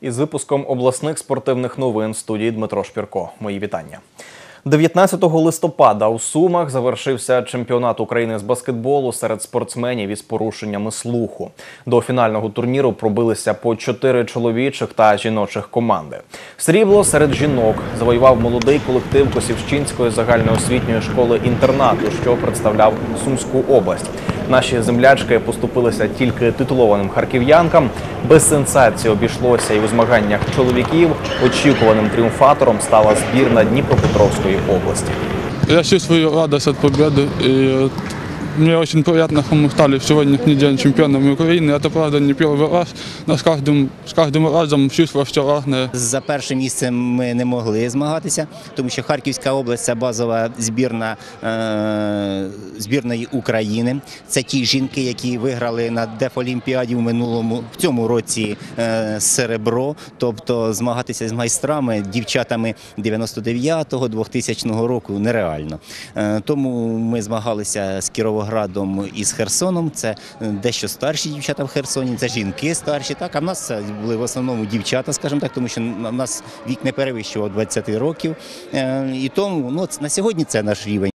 Із випуском обласних спортивних новин студії Дмитро Шпірко. Мої вітання. 19 листопада у Сумах завершився чемпіонат України з баскетболу серед спортсменів із порушеннями слуху. До фінального турніру пробилися по чотири чоловічих та жіночих команди. Срібло серед жінок завоював молодий колектив Косівщинської загальноосвітньої школи інтернату, що представляв Сумську область. Наші землячки поступилися тільки титулованим харків'янкам. Без сенсації обійшлося і у змаганнях чоловіків. Очікуваним тріумфатором стала збірна Дніпропетровської області. Я щось радость от победы. И э, мне очень приятно, что мы стали в сегодняшний день чемпионами Украины. Это, правда, не первый раз, но с каждым, с каждым разом чувство все разное. За перше місце ми не могли змагатися, тому що Харківська область це базова збірна е, збірної України. Це ті жінки, які виграли на Дефолімпіаді в минулому в цьому році е, серебро. Тобто змагатися з майстрами, дівчатами 99-го, 2000 року нереально. Е, тому ми змагалися з Кіровоградом і з Херсоном. Це е, дещо старші дівчата в Херсоні, це жінки старші. Так, а в нас це були в основному дівчата, скажімо так, тому що в нас вік не перевищував 20 років. Е, І тому ну, на сьогодні це наш рівень.